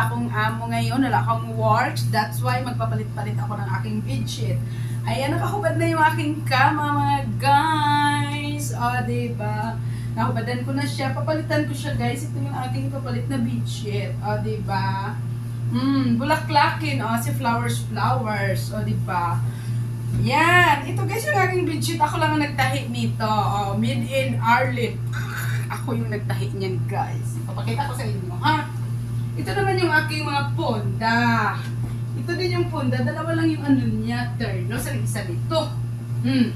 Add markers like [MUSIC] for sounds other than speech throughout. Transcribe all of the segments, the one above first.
wala akong amo ngayon, wala akong work. That's why magpapalit-palit ako ng aking bedsheet. Ayan, nakahubad na yung aking kama, mga guys. O, diba? Nahubadan ko na siya. Papalitan ko siya, guys. Ito yung aking papalit na bedsheet. O, diba? Hmm, bulaklakin. O, si flowers, flowers. O, diba? Yan. Ito, guys, yung aking bedsheet. Ako lang ang nagtahi nito. O, made in Arlit. Ako yung nagtahi niyan, guys. Papakita ko sa inyo, ha? Ito naman yung aking mga ponda. Ito din yung ponda. Dalawa lang yung ano niya, terno. Sa isa dito. Hmm.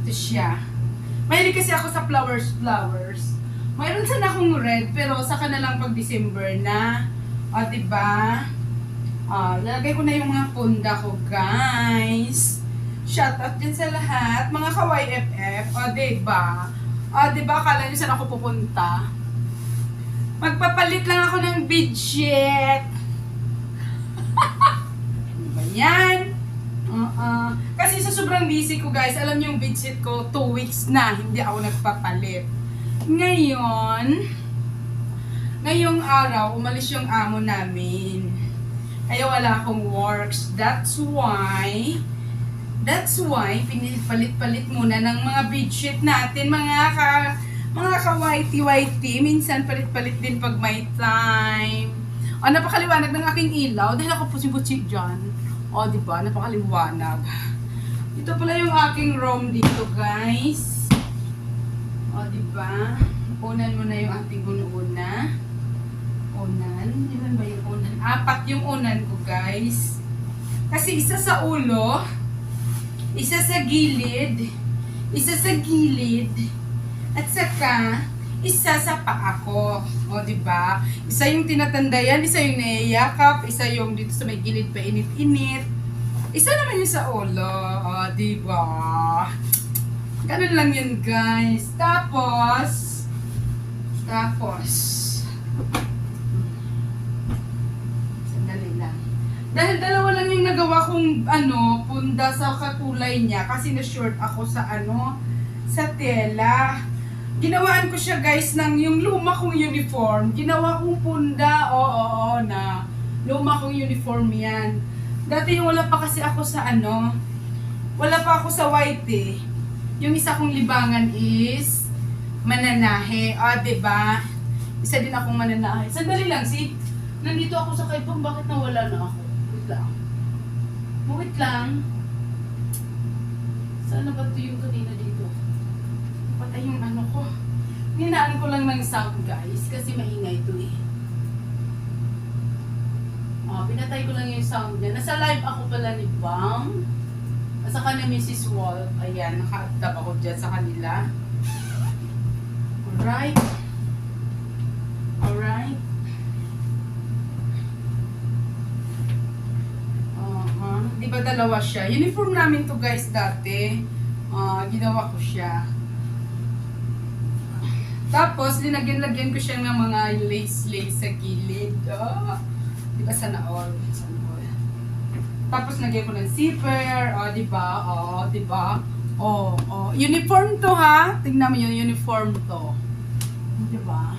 Ito siya. Mahilig kasi ako sa flowers, flowers. Mayroon sana akong red, pero saka na lang pag December na. O, diba? Ah, lalagay ko na yung mga ponda ko, guys. Shout out din sa lahat. Mga kawaii FF. O, diba? O, diba? Akala nyo saan ako pupunta? Magpapalit lang ako ng bedsheet. ano ba yan? Uh-uh. Kasi sa sobrang busy ko guys, alam niyo yung bedsheet ko, 2 weeks na, hindi ako nagpapalit. Ngayon, ngayong araw, umalis yung amo namin. Kaya wala akong works. That's why, that's why, pinipalit-palit muna ng mga bedsheet natin, mga ka, mga ka-whitey-whitey. Minsan palit-palit din pag may time. O, napakaliwanag ng aking ilaw dahil ako pusi-pusi dyan. O, di ba? Napakaliwanag. Ito pala yung aking room dito, guys. O, di ba? Unan mo na yung ating una. Unan. Ilan ba yung unan? Apat yung unan ko, guys. Kasi isa sa ulo, isa sa gilid, isa sa gilid, at saka, isa sa paa ko. O, di ba? Isa yung tinatandayan, isa yung naiyakap, isa yung dito sa may gilid pa init-init. Isa naman yung sa ulo. O, di ba? Ganun lang yun, guys. Tapos, tapos, sandali lang. Dahil dalawa lang yung nagawa kong ano, punda sa katulay niya kasi na-short ako sa ano, sa tela. Ginawaan ko siya guys ng yung luma kong uniform. Ginawa kong punda, oo, oo, oo, na luma kong uniform yan. Dati yung wala pa kasi ako sa ano, wala pa ako sa white eh. Yung isa kong libangan is mananahe. O, ah, 'di ba? Isa din akong mananahe. Sandali lang, si nandito ako sa kaibang, bakit nawala na ako? Wait lang. Wait lang. Saan na ba ito yung kanina? Patay yung ano ko. Hinaan ko lang ng sound guys kasi maingay ito eh. Oh, pinatay ko lang yung sound niya. Nasa live ako pala ni Bang. At saka ni Mrs. Wall. Ayan, naka-tab ako dyan sa kanila. Alright. Alright. Uh-huh. Di ba dalawa siya? Uniform namin to guys dati. Ah, ginawa ko siya. Tapos, linagyan-lagyan ko siya ng mga lace-lace sa gilid. Oh. Di ba sana all? Sana all. Tapos, nagyan ko ng zipper. Oh, di ba? Oh, di ba? Oh, oh. Uniform to, ha? Tingnan mo yung uniform to. Di ba?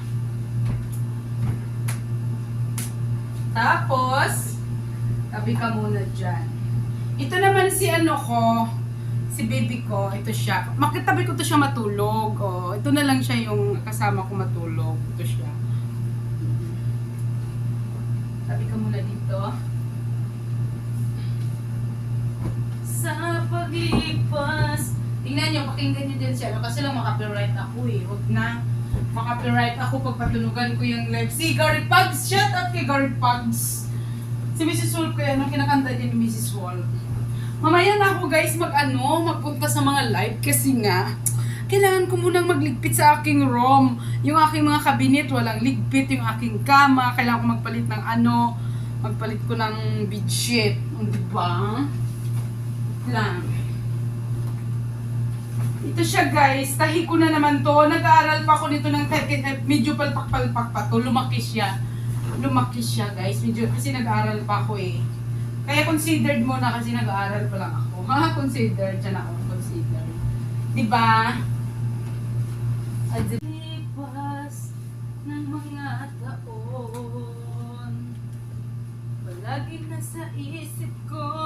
Tapos, tabi ka muna dyan. Ito naman si ano ko, si baby ko, ito siya. Makitabi ko to siya matulog. Oh, ito na lang siya yung kasama ko matulog. Ito siya. Tabi ka muna dito. Sa paglipas. Tingnan nyo, pakinggan nyo din siya. Kasi lang makapiright ako eh. Huwag na. Makapiright ako pag patunugan ko yung live. Si Gary Pugs! Shout out kay Gary Pugs! Si Mrs. Wolf ko yan, ang kinakanta din ni Mrs. Wolf. Mamaya na ako guys mag-ano, magpunta sa mga live kasi nga, kailangan ko munang magligpit sa aking room. Yung aking mga kabinet, walang ligpit. Yung aking kama, kailangan ko magpalit ng ano, magpalit ko ng bedsheet. O, diba? Lang. Ito siya guys, tahi ko na naman to. Nag-aaral pa ako nito ng kahit medyo palpak-palpak pa to. Lumaki siya. Lumaki siya guys. Medyo, kasi nag-aaral pa ako eh. Kaya considered mo na kasi nag-aaral pa lang ako. Ha? [LAUGHS] Considered. Diyan ako. Considered. Diba? At lipas ng mga taon Lagi nasa isip ko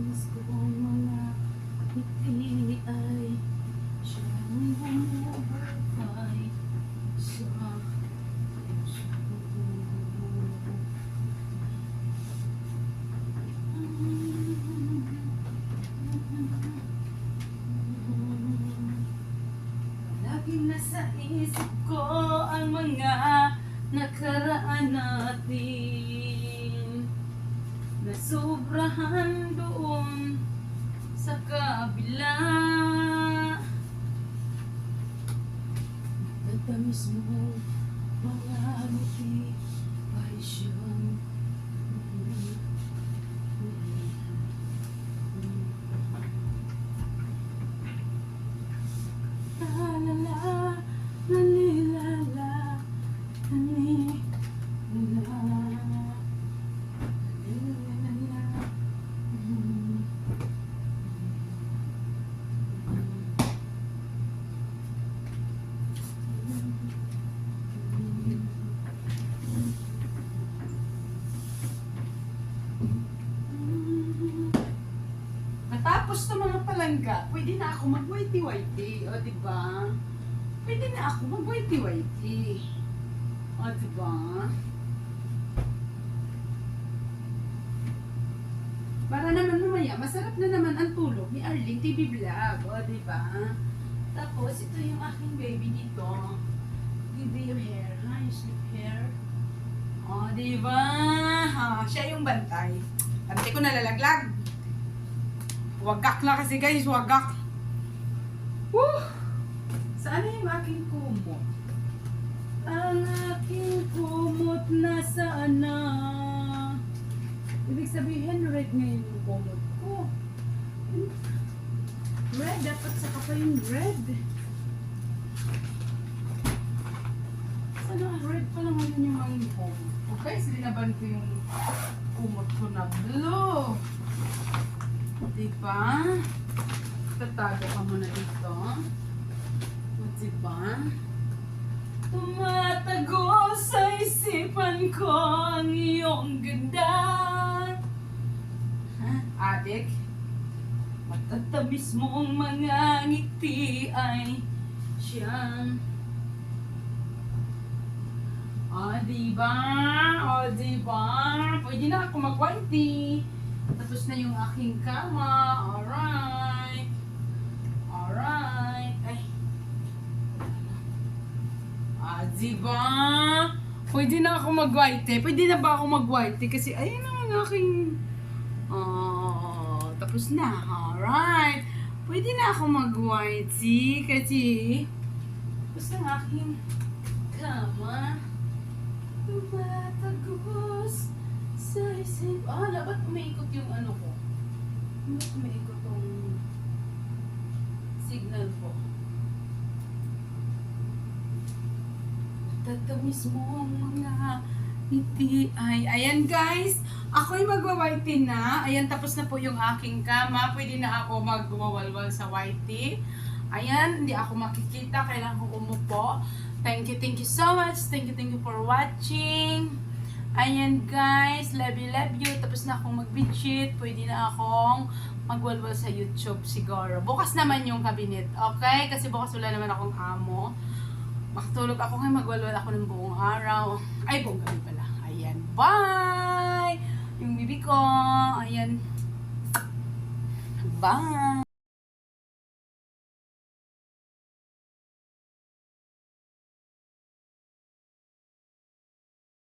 Tamis ko ang mga ngiti ay siyang bumubuhay sa. Laging nasa isip ko ang mga nakaraan natin Nasobrahan sa kabila. Tatamis mo mga ngiti ay siyang La-la-la, Matapos to mga palangga, pwede na ako mag-whitey-whitey, o di ba? Pwede na ako mag-whitey-whitey. O di ba? Para naman mamaya, masarap na naman ang tulog ni Arlene TV Vlog, o di ba? Tapos, ito yung aking baby dito. Give your hair, ha? Yung sleep hair. O, di ba? Ha, siya yung bantay. Bantay ko nalalaglag. Wagak na kasi guys, wagak. Woo! Saan na yung aking kumot? Ang aking kumot na? Ibig sabihin, red ngayon yung kumot ko. Red, dapat saka pa yung red. Sana red pa lang ngayon yung aking kumot. Okay, sinaban ko yung kumot ko na blue. Diba? Tatago ka muna dito. O, diba? Tumatago sa isipan ko ang iyong ganda. Ha? Adik? Matatamis mong mga ngiti ay siyang O, diba? O, diba? Pwede na ako mag-whitey. Tapos na yung aking kama. Alright. Alright. Ay. Ah, diba? Pwede na ako mag-white Pwede na ba ako mag-white Kasi ayun naman aking... Oh, tapos na. Alright. Pwede na ako mag-white Kasi... Tapos na aking kama. Tumatagos sa isip. Ah, dapat umiikot yung ano ko. Dapat umiikot tong signal ko. Tatamis mo ang mga ngiti ay. Ayan guys, ako'y magwa-whitey na. Ayan, tapos na po yung aking kama. Pwede na ako magwawalwal sa whitey. Ayan, hindi ako makikita. Kailangan ko umupo. Thank you, thank you so much. Thank you, thank you for watching. Ayan guys, love you, love you. Tapos na akong mag-bedsheet. Pwede na akong magwalwal sa YouTube siguro. Bukas naman yung cabinet, okay? Kasi bukas wala naman akong amo. Makatulog ako ngayon, magwalwal ako ng buong araw. Ay, buong gabi pala. Ayan, bye! Yung bibi ko, ayan. Bye!